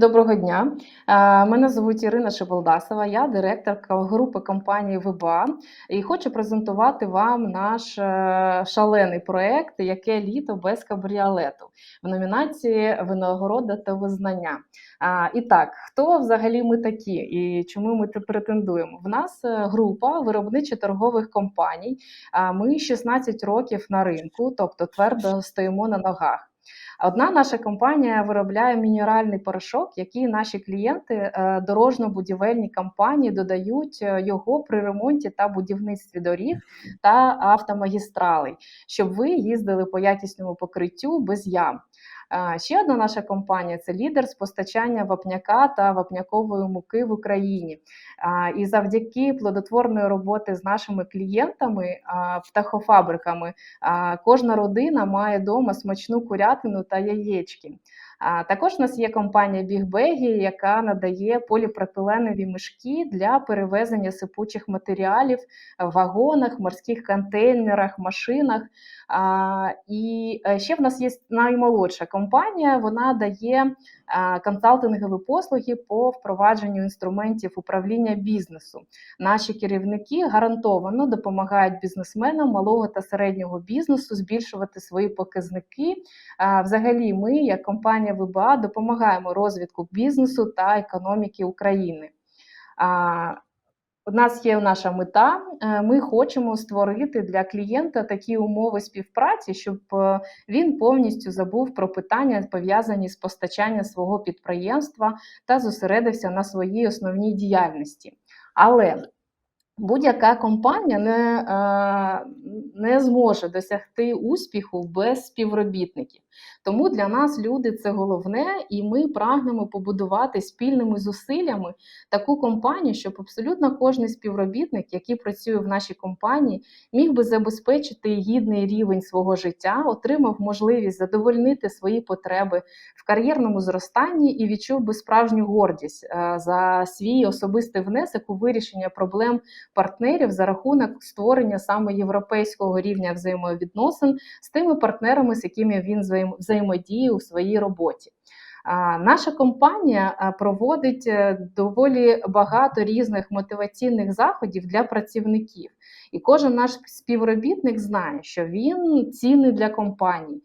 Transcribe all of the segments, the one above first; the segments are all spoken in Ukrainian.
Доброго дня. Е, Мене звуть Ірина Шеболдасова, я директорка групи компанії ВБА і хочу презентувати вам наш е, шалений проект Яке літо без кабріолету в номінації Винагорода та визнання. А, І так, хто взагалі ми такі і чому ми претендуємо? В нас е, група виробничо-торгових компаній. а Ми 16 років на ринку, тобто твердо стоїмо на ногах. Одна наша компанія виробляє мінеральний порошок, який наші клієнти е, дорожньо-будівельні компанії додають е, його при ремонті та будівництві доріг та автомагістралей, щоб ви їздили по якісному покриттю без ям. Ще одна наша компанія це лідер з постачання вапняка та вапнякової муки в Україні. І завдяки плодотворної роботи з нашими клієнтами, птахофабриками, кожна родина має вдома смачну курятину та яєчки. А також у нас є компанія Бігбегі, яка надає поліпропиленові мішки для перевезення сипучих матеріалів в вагонах, морських контейнерах, машинах. А, І е, ще в нас є наймолодша компанія. Вона дає консалтингові послуги по впровадженню інструментів управління бізнесу. Наші керівники гарантовано допомагають бізнесменам малого та середнього бізнесу збільшувати свої показники. Взагалі, ми, як компанія ВБА, допомагаємо розвитку бізнесу та економіки України. У нас є наша мета. е, Ми хочемо створити для клієнта такі умови співпраці, щоб е, він повністю забув про питання, пов'язані з постачанням свого підприємства та зосередився на своїй основній діяльності. Але будь-яка компанія не, е, не зможе досягти успіху без співробітників. Тому для нас люди це головне, і ми прагнемо побудувати спільними зусиллями таку компанію, щоб абсолютно кожен співробітник, який працює в нашій компанії, міг би забезпечити гідний рівень свого життя, отримав можливість задовольнити свої потреби в кар'єрному зростанні і відчув би справжню гордість е, за свій особистий внесок у вирішення проблем партнерів за рахунок створення саме європейського рівня взаємовідносин з тими партнерами, з якими він взаєм- взаємодіє у своїй роботі. Наша компанія проводить е, доволі багато різних мотиваційних заходів для працівників, і кожен наш співробітник знає, що він цінний для компанії.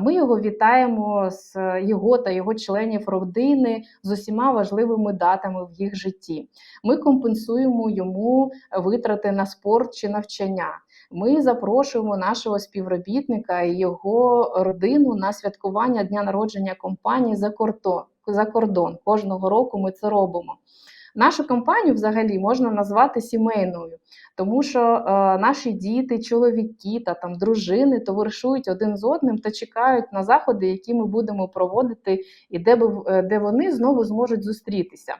Ми його вітаємо з його та його членів родини з усіма важливими датами в їх житті. Ми компенсуємо йому витрати на спорт чи навчання. Ми запрошуємо нашого співробітника і його родину на святкування дня народження компанії за кордон. За кордон. Кожного року ми це робимо. Нашу компанію взагалі можна назвати сімейною, тому що е, наші діти, чоловіки та там дружини товаришують один з одним та чекають на заходи, які ми будемо проводити, і де, би, е, де вони знову зможуть зустрітися.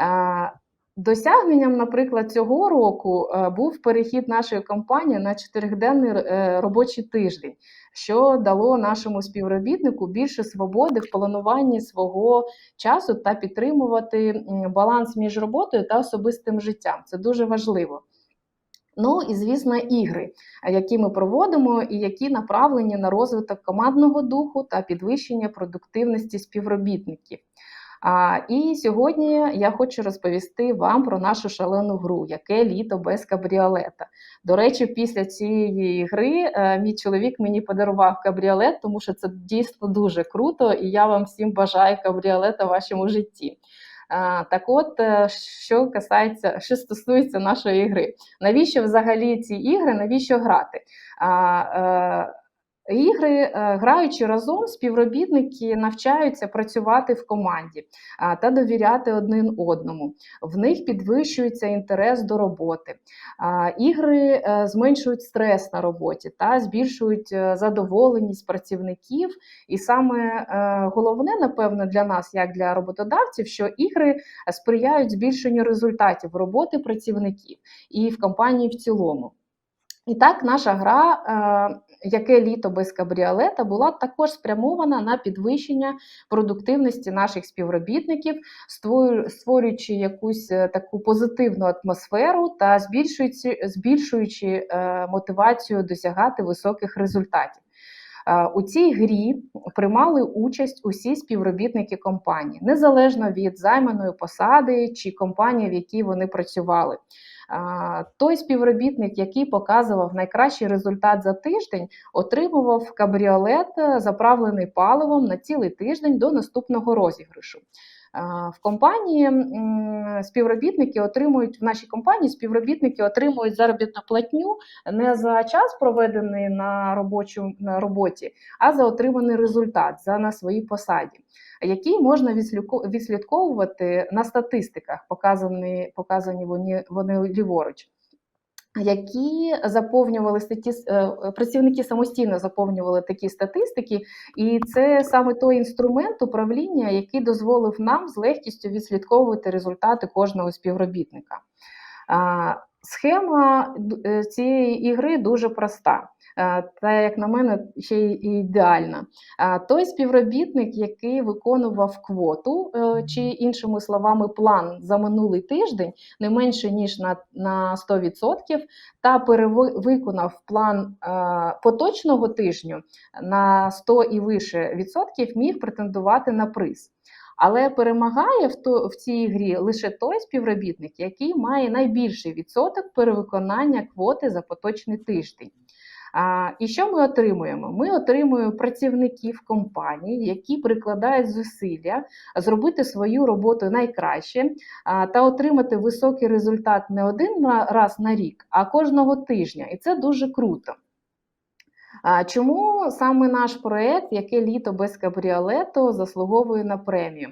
Е, Досягненням, наприклад, цього року е, був перехід нашої компанії на чотириденний е, робочий тиждень, що дало нашому співробітнику більше свободи в плануванні свого часу та підтримувати баланс між роботою та особистим життям. Це дуже важливо. Ну і звісно, ігри, які ми проводимо, і які направлені на розвиток командного духу та підвищення продуктивності співробітників. А, І сьогодні я хочу розповісти вам про нашу шалену гру, яке літо без кабріолета. До речі, після цієї гри е, мій чоловік мені подарував кабріолет, тому що це дійсно дуже круто, і я вам всім бажаю кабріолета в вашому житті. Так от, е, що касається, що стосується нашої гри, навіщо взагалі ці ігри, навіщо грати? А, е, Ігри, е, граючи разом, співробітники навчаються працювати в команді та довіряти один одному. В них підвищується інтерес до роботи. Ігри е, зменшують стрес на роботі та збільшують е, задоволеність працівників. І саме головне, напевно, для нас, як для роботодавців, що ігри сприяють збільшенню результатів роботи працівників і в компанії в цілому. І так, наша гра, е, яке літо без кабріолета, була також спрямована на підвищення продуктивності наших співробітників, створ- створюючи якусь е, таку позитивну атмосферу та збільшуючи, збільшуючи е, мотивацію досягати високих результатів. У цій грі приймали участь усі співробітники компанії, незалежно від займаної посади чи компанії, в якій вони працювали. Той співробітник, який показував найкращий результат за тиждень, отримував кабріолет, е, заправлений паливом на цілий тиждень до наступного розіграшу. А, В компанії співробітники отримують в нашій компанії співробітники отримують заробітну платню не за час, проведений на робочу на роботі, а за отриманий результат за на своїй посаді, який можна відслідковувати на статистиках, показані, показані вони, вони ліворуч. Які заповнювали статті е, працівники самостійно заповнювали такі статистики, і це саме той інструмент управління, який дозволив нам з легкістю відслідковувати результати кожного співробітника. Схема е, цієї ігри дуже проста, та, як на мене, ще й ідеальна. Той співробітник, який виконував квоту, е, чи іншими словами, план за минулий тиждень, не менше ніж на, на 100%, та перевиконав план е, поточного тижню на 100 і вище відсотків, міг претендувати на приз. Але перемагає в, то, в цій грі лише той співробітник, який має найбільший відсоток перевиконання квоти за поточний тиждень. І що ми отримуємо? Ми отримуємо працівників компанії, які прикладають зусилля зробити свою роботу найкраще та отримати високий результат не один раз на рік, а кожного тижня. І це дуже круто. Чому саме наш проект, яке літо без кабріолету, заслуговує на премію?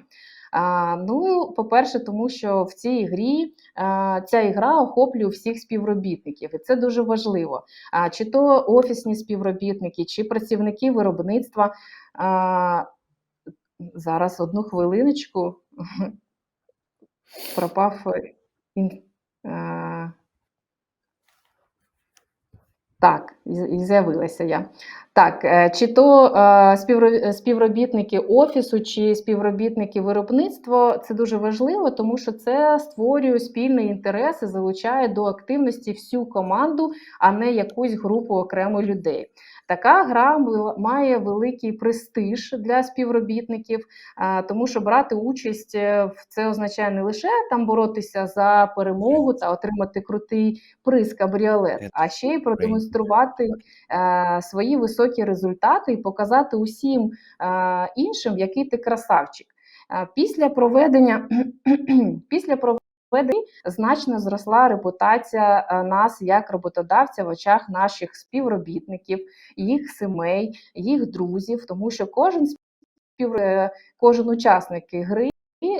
А, ну, по-перше, тому що в цій грі а, ця ігра охоплює всіх співробітників, і це дуже важливо. А, чи то офісні співробітники, чи працівники виробництва. А, зараз одну хвилиночку пропав. Так, і- з'явилася я. Так, е, чи то е, співробітники офісу, чи співробітники виробництва, це дуже важливо, тому що це створює спільний інтерес і залучає до активності всю команду, а не якусь групу окремо людей. Така гра має великий престиж для співробітників, е, тому що брати участь в це означає не лише там боротися за перемогу та отримати крутий приз кабріолет, а ще й продемонструвати е, свої високі результати і показати усім е, іншим, який ти красавчик. Е, Після проведення після проведення значно зросла репутація нас як роботодавця в очах наших співробітників, їх сімей, їх друзів, тому що кожен кожен учасник гри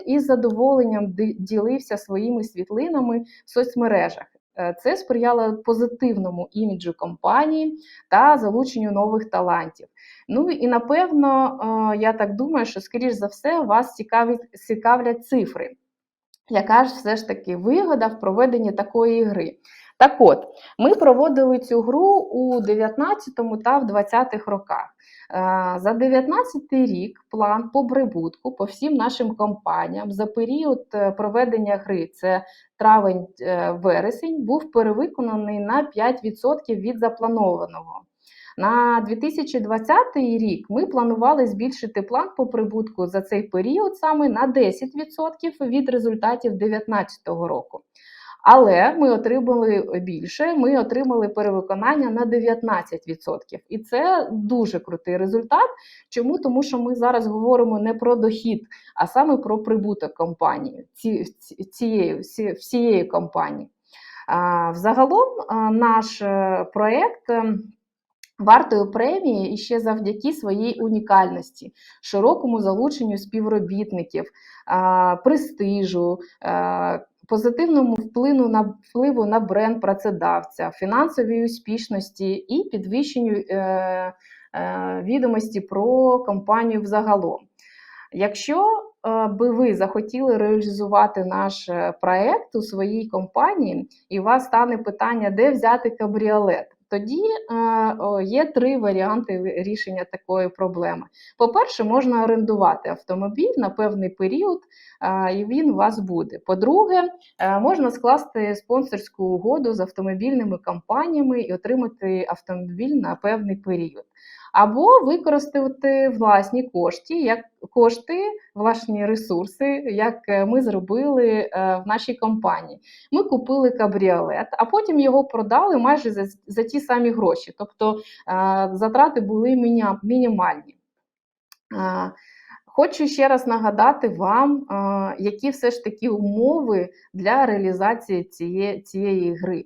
із задоволенням ділився своїми світлинами в соцмережах. Е, Це сприяло позитивному іміджу компанії та залученню нових талантів. Ну і напевно, е, я так думаю, що скоріш за все вас цікавить, цікавлять цифри. Яка ж все ж таки вигода в проведенні такої гри? Так от, ми проводили цю гру у 19 та в 20-х роках. Е, За 19 рік план по прибутку по всім нашим компаніям за період е, проведення гри, це травень-вересень, був перевиконаний на 5% від запланованого. На 2020 рік ми планували збільшити план по прибутку за цей період саме на 10% від результатів 2019 року. Але ми отримали більше, ми отримали перевиконання на 19%. І це дуже крутий результат. Чому? Тому що ми зараз говоримо не про дохід, а саме про прибуток компанії, ці- ці- цієї, всієї компанії. Взагалом наш е, проект. ем, Вартою премії і ще завдяки своїй унікальності, широкому залученню співробітників, престижу, е, позитивному вплину на впливу на бренд працедавця, фінансовій успішності і підвищенню е, е, відомості про компанію взагалом. Якщо е, би ви захотіли реалізувати наш е, проект у своїй компанії, і у вас стане питання, де взяти кабріолет, тоді е, є три варіанти рішення такої проблеми. По-перше, можна орендувати автомобіль на певний період, е, і він у вас буде. По-друге, е, можна скласти спонсорську угоду з автомобільними компаніями і отримати автомобіль на певний період. Або використати власні кошти, як кошти, власні ресурси, як е, ми зробили е, в нашій компанії. Ми купили кабріолет, а потім його продали майже за, за ті самі гроші. Тобто е, затрати були мінімальні. Хочу ще раз нагадати вам, які все ж таки умови для реалізації цієї, цієї гри.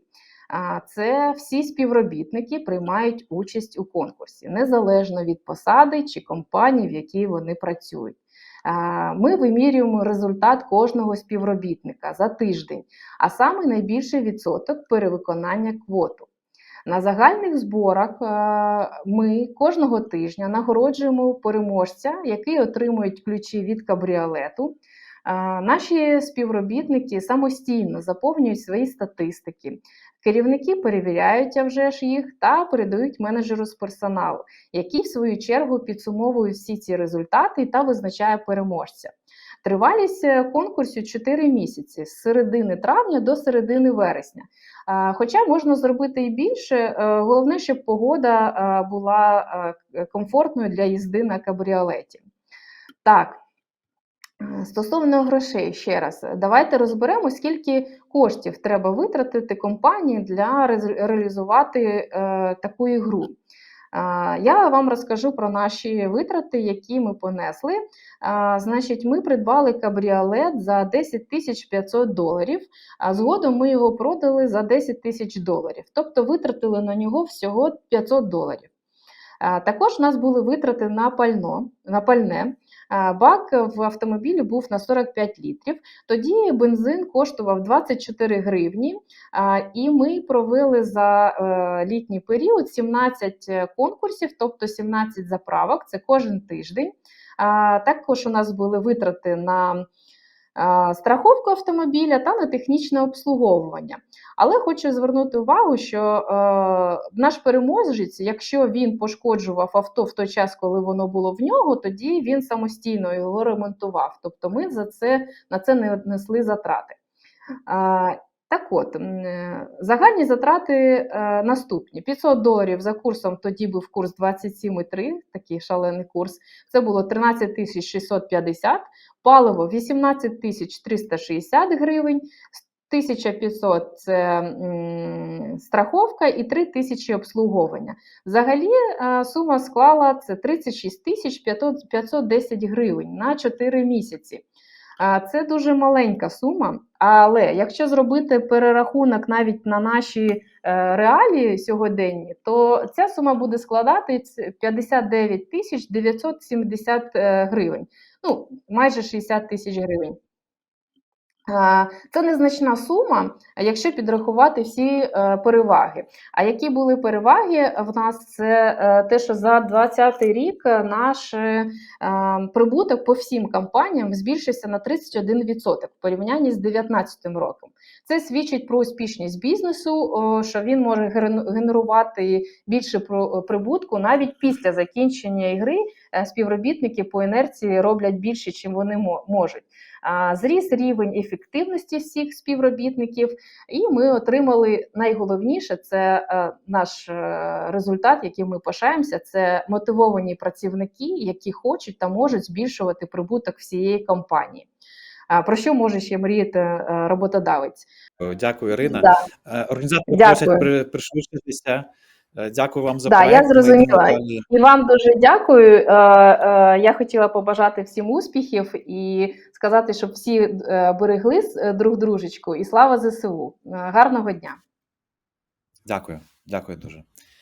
Це всі співробітники приймають участь у конкурсі, незалежно від посади чи компанії, в якій вони працюють. Ми вимірюємо результат кожного співробітника за тиждень, а саме найбільший відсоток перевиконання квоту. На загальних зборах ми кожного тижня нагороджуємо переможця, який отримують ключі від кабріолету. Наші співробітники самостійно заповнюють свої статистики. Керівники перевіряють а вже ж їх та передають менеджеру з персоналу, який в свою чергу підсумовує всі ці результати та визначає переможця. Тривалість е, конкурсу 4 місяці з середини травня до середини вересня. Хоча можна зробити і більше, е, головне, щоб погода е, була комфортною для їзди на кабріолеті. Так, стосовно грошей, ще раз, давайте розберемо, скільки коштів треба витратити компанії для реалізувати е, таку ігру. Е, Я вам розкажу про наші витрати, які ми понесли. А, Значить, ми придбали кабріолет за 10 тисяч 500 доларів, а згодом ми його продали за 10 тисяч доларів. Тобто витратили на нього всього 500 доларів. Також у нас були витрати на пально, на пальне. Бак в автомобілі був на 45 літрів. Тоді бензин коштував 24 гривні, і ми провели за е, літній період 17 конкурсів, тобто 17 заправок. Це кожен тиждень. Також у нас були витрати на страховку автомобіля та на технічне обслуговування. Але хочу звернути увагу, що е, наш переможець, якщо він пошкоджував авто в той час, коли воно було в нього, тоді він самостійно його ремонтував. Тобто ми за це на це не несли затрати. Так от, е, загальні затрати е, наступні: 500 доларів за курсом, тоді був курс 27,3, такий шалений курс. Це було 13 650, паливо 18 360 гривень, 1500 це страховка і 3 тисячі обслуговування. Взагалі е, сума склала це 36 510 гривень на 4 місяці. Це дуже маленька сума, але якщо зробити перерахунок навіть на наші е, реалії сьогоденні, то ця сума буде складати ц- 59 тисяч 970 е, гривень, ну майже 60 тисяч гривень. А, Це незначна сума, якщо підрахувати всі е, переваги. А які були переваги в нас? Це е, те, що за 2020 рік е, наш е, е, прибуток по всім компаніям збільшився на 31% в порівнянні з 2019 роком. Це свідчить про успішність бізнесу, що він може генерувати більше прибутку навіть після закінчення ігри. е, Співробітники по інерції роблять більше, чим вони можуть. Зріс рівень ефективності всіх співробітників, і ми отримали найголовніше це е, наш е, результат, яким ми пишаємося. Це мотивовані працівники, які хочуть та можуть збільшувати прибуток всієї компанії. Про що може ще мріяти е, роботодавець? Дякую, Ірина. Да. Організатори просять при- пришвидшитися. Е, Дякую вам за Да, проект. я зрозуміла. І вам дуже дякую. Е, е, Я хотіла побажати всім успіхів і сказати, щоб всі берегли друг дружечку. І слава ЗСУ. Гарного дня! Дякую, дякую дуже.